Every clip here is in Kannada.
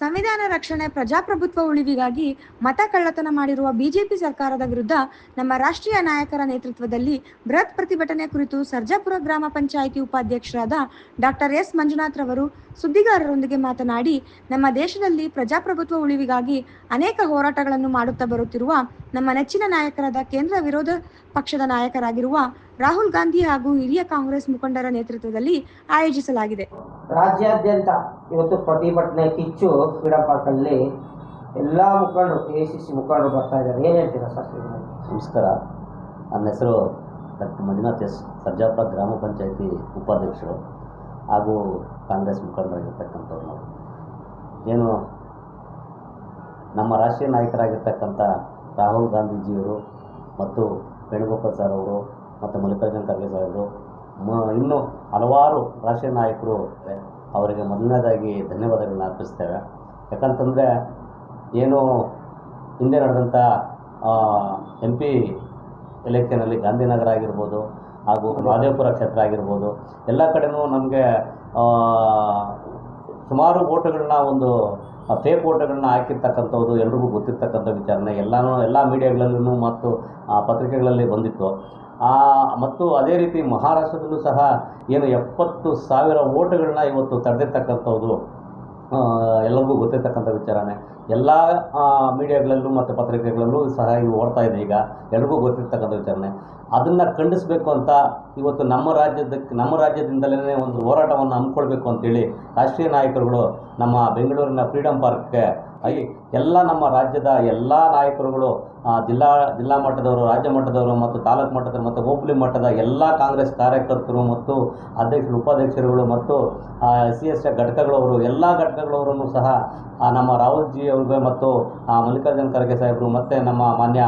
ಸಂವಿಧಾನ ರಕ್ಷಣೆ ಪ್ರಜಾಪ್ರಭುತ್ವ ಉಳಿವಿಗಾಗಿ ಮತ ಕಳ್ಳತನ ಮಾಡಿರುವ ಬಿಜೆಪಿ ಸರ್ಕಾರದ ವಿರುದ್ಧ ನಮ್ಮ ರಾಷ್ಟ್ರೀಯ ನಾಯಕರ ನೇತೃತ್ವದಲ್ಲಿ ಬೃಹತ್ ಪ್ರತಿಭಟನೆ ಕುರಿತು ಸರ್ಜಾಪುರ ಗ್ರಾಮ ಪಂಚಾಯಿತಿ ಉಪಾಧ್ಯಕ್ಷರಾದ ಡಾಕ್ಟರ್ ಎಸ್ ಮಂಜುನಾಥ್ ರವರು ಸುದ್ದಿಗಾರರೊಂದಿಗೆ ಮಾತನಾಡಿ, ನಮ್ಮ ದೇಶದಲ್ಲಿ ಪ್ರಜಾಪ್ರಭುತ್ವ ಉಳಿವಿಗಾಗಿ ಅನೇಕ ಹೋರಾಟಗಳನ್ನು ಮಾಡುತ್ತಾ ಬರುತ್ತಿರುವ ನಮ್ಮ ನೆಚ್ಚಿನ ನಾಯಕರಾದ ಕೇಂದ್ರ ವಿರೋಧ ಪಕ್ಷದ ನಾಯಕರಾಗಿರುವ ರಾಹುಲ್ ಗಾಂಧಿ ಹಾಗೂ ಹಿರಿಯ ಕಾಂಗ್ರೆಸ್ ಮುಖಂಡರ ನೇತೃತ್ವದಲ್ಲಿ ಆಯೋಜಿಸಲಾಗಿದೆ. ರಾಜ್ಯಾದ್ಯಂತ ಇವತ್ತು ಪ್ರತಿಭಟನೆ ಕಿಚ್ಚು ಫ್ರೀಡಂ ಪಾರ್ಕಲ್ಲಿ ಎಲ್ಲ ಮುಖಂಡರು, ಎ ಸಿ ಸಿ ಮುಖಂಡರು ಬರ್ತಾ ಇದ್ದಾರೆ. ಏನು ಹೇಳ್ತೀರಾ ಸರ್ ನಮಸ್ಕಾರ. ನನ್ನ ಹೆಸರು ಡಾಕ್ಟರ್ ಮಂಜುನಾಥ್ ಎಸ್. ಸರ್ಜಾಪುರ ಗ್ರಾಮ ಪಂಚಾಯತಿ ಉಪಾಧ್ಯಕ್ಷರು ಹಾಗೂ ಕಾಂಗ್ರೆಸ್ ಮುಖಂಡರಾಗಿರ್ತಕ್ಕಂಥವ್ರು ನಾವು. ಏನು, ನಮ್ಮ ರಾಷ್ಟ್ರೀಯ ನಾಯಕರಾಗಿರ್ತಕ್ಕಂಥ ರಾಹುಲ್ ಗಾಂಧೀಜಿಯವರು ಮತ್ತು ವೇಣುಗೋಪಾಲ್ ಸರ್ ಅವರು ಮತ್ತು ಮಲ್ಲಿಕಾರ್ಜುನ ಖರ್ಗೆ ಸಾಹೇಬರು ಮ- ಇನ್ನೂ ಹಲವಾರು ರಾಷ್ಟ್ರೀಯ ನಾಯಕರು ಅವರಿಗೆ ಮೊದಲನೇದಾಗಿ ಧನ್ಯವಾದಗಳನ್ನ ಅರ್ಪಿಸ್ತೇವೆ. ಯಾಕಂತಂದರೆ ಏನು ಹಿಂದೆ ನಡೆದಂಥ ಎಂ ಪಿ ಎಲೆಕ್ಷನಲ್ಲಿ ಗಾಂಧಿನಗರ ಆಗಿರ್ಬೋದು ಹಾಗೂ ಮಹದೇವಪುರ ಕ್ಷೇತ್ರ ಆಗಿರ್ಬೋದು, ಎಲ್ಲ ಕಡೆನೂ ನಮಗೆ ಸುಮಾರು ಓಟುಗಳನ್ನ ಒಂದು ಫೇಕ್ ಓಟುಗಳನ್ನ ಹಾಕಿರ್ತಕ್ಕಂಥದ್ದು ಎಲ್ರಿಗೂ ಗೊತ್ತಿರ್ತಕ್ಕಂಥ ವಿಚಾರನೆ ಎಲ್ಲನೂ, ಎಲ್ಲ ಮೀಡಿಯಾಗಳಲ್ಲೂ ಮತ್ತು ಪತ್ರಿಕೆಗಳಲ್ಲಿ ಬಂದಿತ್ತು. ಮತ್ತು ಅದೇ ರೀತಿ ಮಹಾರಾಷ್ಟ್ರದಲ್ಲೂ ಸಹ ಏನು ಎಪ್ಪತ್ತು ಸಾವಿರ ಓಟುಗಳನ್ನ ಇವತ್ತು ತಡೆದಿರ್ತಕ್ಕಂಥದ್ದು ಎಲ್ಲರಿಗೂ ಗೊತ್ತಿರ್ತಕ್ಕಂಥ ವಿಚಾರನೇ. ಎಲ್ಲ ಮೀಡಿಯಾಗಳಲ್ಲೂ ಮತ್ತು ಪತ್ರಿಕೆಗಳಲ್ಲೂ ಸಹ ಇದು ಓಡ್ತಾ ಇದೆ ಈಗ. ಎಲ್ರಿಗೂ ಗೊತ್ತಿರ್ತಕ್ಕಂಥ ವಿಚಾರಣೆ ಅದನ್ನು ಖಂಡಿಸಬೇಕು ಅಂತ ಇವತ್ತು ನಮ್ಮ ರಾಜ್ಯದಕ್ಕೆ ನಮ್ಮ ರಾಜ್ಯದಿಂದಲೇ ಒಂದು ಹೋರಾಟವನ್ನು ಹಮ್ಮಿಕೊಳ್ಬೇಕು ಅಂತೇಳಿ ರಾಷ್ಟ್ರೀಯ ನಾಯಕರುಗಳು ನಮ್ಮ ಬೆಂಗಳೂರಿನ ಫ್ರೀಡಮ್ ಪಾರ್ಕ್ಗೆ ಐ ಎಲ್ಲ ನಮ್ಮ ರಾಜ್ಯದ ಎಲ್ಲ ನಾಯಕರುಗಳು ಜಿಲ್ಲಾ ಜಿಲ್ಲಾ ಮಟ್ಟದವರು, ರಾಜ್ಯ ಮಟ್ಟದವರು ಮತ್ತು ತಾಲೂಕು ಮಟ್ಟದ ಮತ್ತು ಹೋಬಳಿ ಮಟ್ಟದ ಎಲ್ಲ ಕಾಂಗ್ರೆಸ್ ಕಾರ್ಯಕರ್ತರು ಮತ್ತು ಅಧ್ಯಕ್ಷರು, ಉಪಾಧ್ಯಕ್ಷರುಗಳು ಮತ್ತು ಸಿ ಎಸ್ ಘಟಕಗಳವರು, ಎಲ್ಲ ಘಟಕಗಳವರನ್ನು ಸಹ ನಮ್ಮ ರಾಹುಲ್ ಜಿ ಅವ್ರಿಗೆ ಮತ್ತು ಮಲ್ಲಿಕಾರ್ಜುನ ಖರ್ಗೆ ಸಾಹೇಬರು ಮತ್ತು ನಮ್ಮ ಮಾನ್ಯ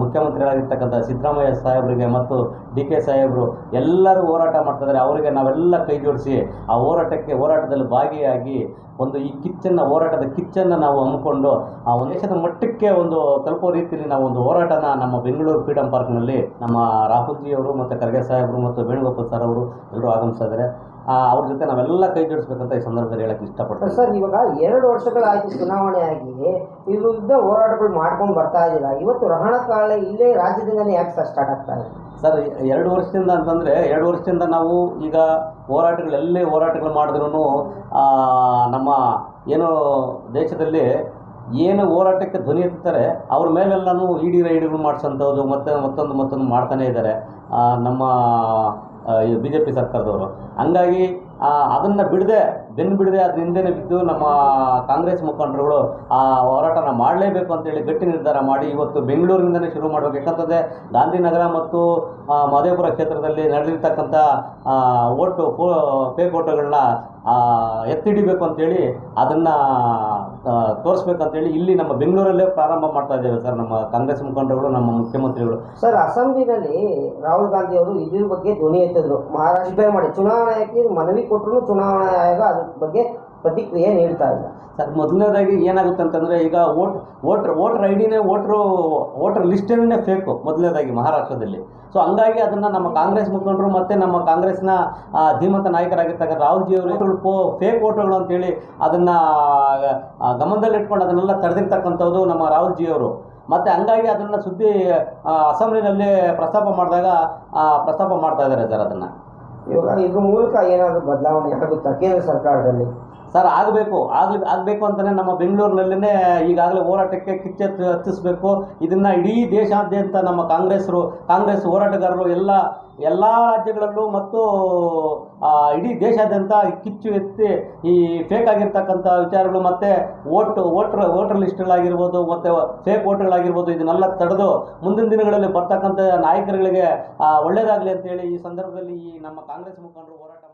ಮುಖ್ಯಮಂತ್ರಿಗಳಾಗಿರ್ತಕ್ಕಂಥ ಸಿದ್ದರಾಮಯ್ಯ ಸಾಹೇಬರಿಗೆ ಮತ್ತು ಡಿ ಕೆ ಸಾಹೇಬರು ಎಲ್ಲರೂ ಹೋರಾಟ ಮಾಡ್ತಿದ್ದಾರೆ. ಅವರಿಗೆ ನಾವೆಲ್ಲ ಕೈ ಜೋಡಿಸಿ ಆ ಹೋರಾಟಕ್ಕೆ, ಹೋರಾಟದಲ್ಲಿ ಭಾಗಿಯಾಗಿ ಒಂದು ಈ ಕಿಚ್ಚನ್ನು, ಹೋರಾಟದ ಕಿಚ್ಚನ್ನು ನಾವು ಹಮ್ಮಿಕೊಂಡು ಆ ಒಂದು ದೇಶದ ಮಟ್ಟಕ್ಕೆ ಒಂದು ತಲುಪೋ ರೀತಿಯಲ್ಲಿ ನಾವು ಒಂದು ಹೋರಾಟನ ನಮ್ಮ ಬೆಂಗಳೂರು ಫ್ರೀಡಂ ಪಾರ್ಕ್ನಲ್ಲಿ ನಮ್ಮ ರಾಹುಲ್ ಜಿ ಅವರು ಮತ್ತು ಖರ್ಗೆ ಸಾಹೇಬರು ಮತ್ತು ವೇಣುಗೋಪಾಲ್ ಸರ್ ಅವರು ಎಲ್ಲರೂ ಆಗಮಿಸಿದ್ದಾರೆ. ಅವ್ರ ಜೊತೆ ನಾವೆಲ್ಲ ಕೈ ಜೋಡಿಸ್ಬೇಕಂತ ಈ ಸಂದರ್ಭದಲ್ಲಿ ಹೇಳಕ್ಕೆ ಇಷ್ಟಪಡ್ತೀನಿ. ಸರ್, ಇವಾಗ ಎರಡು ವರ್ಷಗಳಾಯ್ತು ಚುನಾವಣೆ ಆಗಿ ಇದ್ದ ಹೋರಾಟಗಳು ಮಾಡ್ಕೊಂಡು ಬರ್ತಾ ಇದ್ದೀರಾ? ಇವತ್ತು ರಹಣ ಕಾಲ ಇಲ್ಲೇ ರಾಜ್ಯದಿಂದಲೇ ಯಾಕೆ ಸ್ಟಾರ್ಟ್ ಆಗ್ತಾ ಇದೆ? ಸರ್, ಎರಡು ವರ್ಷದಿಂದ ಅಂತಂದರೆ, ಎರಡು ವರ್ಷದಿಂದ ನಾವು ಈಗ ಹೋರಾಟಗಳು ಎಲ್ಲೇ ಹೋರಾಟಗಳು ಮಾಡಿದ್ರೂ ನಮ್ಮ ಏನು ದೇಶದಲ್ಲಿ ಏನು ಹೋರಾಟಕ್ಕೆ ಧ್ವನಿ ಎತ್ತಾರೆ ಅವ್ರ ಮೇಲೆಲ್ಲನೂ ಇಡಿ ರೈಡ್ಗಳು ಮಾಡಿಸೋಂಥದ್ದು ಮತ್ತೆ ಮತ್ತೊಂದು ಮತ್ತೊಂದು ಮಾಡ್ತಾನೇ ಇದ್ದಾರೆ ನಮ್ಮ ಬಿ ಜೆ ಪಿ ಸರ್ಕಾರದವರು. ಹಂಗಾಗಿ ಅದನ್ನು ಬಿಡದೆ ಬೆನ್ನು ಬಿಡದೆ ಅದ್ರ ಹಿಂದೆನೇ ಬಿದ್ದು ನಮ್ಮ ಕಾಂಗ್ರೆಸ್ ಮುಖಂಡರುಗಳು ಆ ಹೋರಾಟನ ಮಾಡಲೇಬೇಕು ಅಂತೇಳಿ ಗಟ್ಟಿ ನಿರ್ಧಾರ ಮಾಡಿ ಇವತ್ತು ಬೆಂಗಳೂರಿನಿಂದಲೇ ಶುರು ಮಾಡಬೇಕು. ಯಾಕಂತಂದರೆ ಗಾಂಧಿನಗರ ಮತ್ತು ಮಹದೇವಪುರ ಕ್ಷೇತ್ರದಲ್ಲಿ ನಡೆದಿರ್ತಕ್ಕಂಥ ಓಟು, ಫೋ ಫೇಕ್ ಓಟುಗಳನ್ನ ಎತ್ತಿಡಿಬೇಕು ಅಂತೇಳಿ ಅದನ್ನು ತೋರಿಸ್ಬೇಕಂತೇಳಿ ಇಲ್ಲಿ ನಮ್ಮ ಬೆಂಗಳೂರಲ್ಲೇ ಪ್ರಾರಂಭ ಮಾಡ್ತಾ ಇದ್ದೇವೆ ಸರ್ ನಮ್ಮ ಕಾಂಗ್ರೆಸ್ ಮುಖಂಡರುಗಳು ನಮ್ಮ ಮುಖ್ಯಮಂತ್ರಿಗಳು. ಸರ್ ಅಸೆಂಬ್ಲಿನಲ್ಲಿ ರಾಹುಲ್ ಗಾಂಧಿ ಅವರು ಇದ್ರ ಬಗ್ಗೆ ಧ್ವನಿ ಎತ್ತಿದ್ರು. ಮಹಾರಾಷ್ಟ್ರ ಮಾಡಿ ಚುನಾವಣೆ ಆಯೋಗಕ್ಕೆ ಮನವಿ ಕೊಟ್ಟರು ಚುನಾವಣಾ ಆಯೋಗ ಅದ್ರ ಬಗ್ಗೆ ಪ್ರತಿಕ್ರಿಯೆ ನೀಡ್ತಾ ಇಲ್ಲ. ಸರ್, ಮೊದಲನೇದಾಗಿ ಏನಾಗುತ್ತೆ ಅಂತಂದರೆ ಈಗ ವೋಟ್, ವೋಟ್ರ್, ವೋಟರ್ ಐ ಡಿನೇ ವೋಟ್ರು, ವೋಟರ್ ಲಿಸ್ಟೇನೇ ಫೇಕು ಮೊದಲನೇದಾಗಿ ಮಹಾರಾಷ್ಟ್ರದಲ್ಲಿ. ಸೊ ಹಂಗಾಗಿ ಅದನ್ನು ನಮ್ಮ ಕಾಂಗ್ರೆಸ್ ಮುಖಂಡರು ಮತ್ತು ನಮ್ಮ ಕಾಂಗ್ರೆಸ್ನ ಧೀಮಂತ ನಾಯಕರಾಗಿರ್ತಕ್ಕಂಥ ರಾಹುಲ್ ಜಿ ಅವರು ಪೋ ಫೇಕ್ ವೋಟ್ರುಗಳು ಅಂತೇಳಿ ಅದನ್ನು ಗಮನದಲ್ಲಿಟ್ಕೊಂಡು ಅದನ್ನೆಲ್ಲ ತಡೆದಿರ್ತಕ್ಕಂಥದ್ದು ನಮ್ಮ ರಾಹುಲ್ ಜಿ ಅವರು. ಮತ್ತು ಹಂಗಾಗಿ ಅದನ್ನು ಸುದ್ದಿ ಅಸೆಂಬ್ಲಿನಲ್ಲಿ ಪ್ರಸ್ತಾಪ ಮಾಡಿದಾಗ ಪ್ರಸ್ತಾಪ ಮಾಡ್ತಾ ಇದ್ದಾರೆ ಸರ್ ಅದನ್ನು. ಇವಾಗ ಇದ್ರ ಮೂಲಕ ಏನಾದರೂ ಬದಲಾವಣೆ ಆಗುತ್ತಾ ಕೇಂದ್ರ ಸರ್ಕಾರದಲ್ಲಿ? ಸರ್, ಆಗಬೇಕು, ಆಗ್ಲಿ, ಆಗಬೇಕು ಅಂತಲೇ ನಮ್ಮ ಬೆಂಗಳೂರಿನಲ್ಲೇ ಈಗಾಗಲೇ ಹೋರಾಟಕ್ಕೆ ಕಿಚ್ಚೆ ಹತ್ತಿಸ್ಬೇಕು. ಇದನ್ನು ಇಡೀ ದೇಶಾದ್ಯಂತ ನಮ್ಮ ಕಾಂಗ್ರೆಸ್ರು, ಕಾಂಗ್ರೆಸ್ ಹೋರಾಟಗಾರರು ಎಲ್ಲ ಎಲ್ಲ ರಾಜ್ಯಗಳಲ್ಲೂ ಮತ್ತು ಇಡೀ ದೇಶಾದ್ಯಂತ ಕಿಚ್ಚು ಎತ್ತಿ ಈ ಫೇಕ್ ಆಗಿರ್ತಕ್ಕಂಥ ವಿಚಾರಗಳು ಮತ್ತು ಓಟ್ ವೋಟ್ರ್, ವೋಟರ್ ಲಿಸ್ಟ್ಗಳಾಗಿರ್ಬೋದು ಮತ್ತು ಫೇಕ್ ವೋಟ್ಗಳಾಗಿರ್ಬೋದು ಇದನ್ನೆಲ್ಲ ತಡೆದು ಮುಂದಿನ ದಿನಗಳಲ್ಲಿ ಬರ್ತಕ್ಕಂಥ ನಾಯಕರುಗಳಿಗೆ ಒಳ್ಳೆಯದಾಗಲಿ ಅಂತೇಳಿ ಈ ಸಂದರ್ಭದಲ್ಲಿ ಈ ನಮ್ಮ ಕಾಂಗ್ರೆಸ್ ಮುಖಂಡರು ಹೋರಾಟ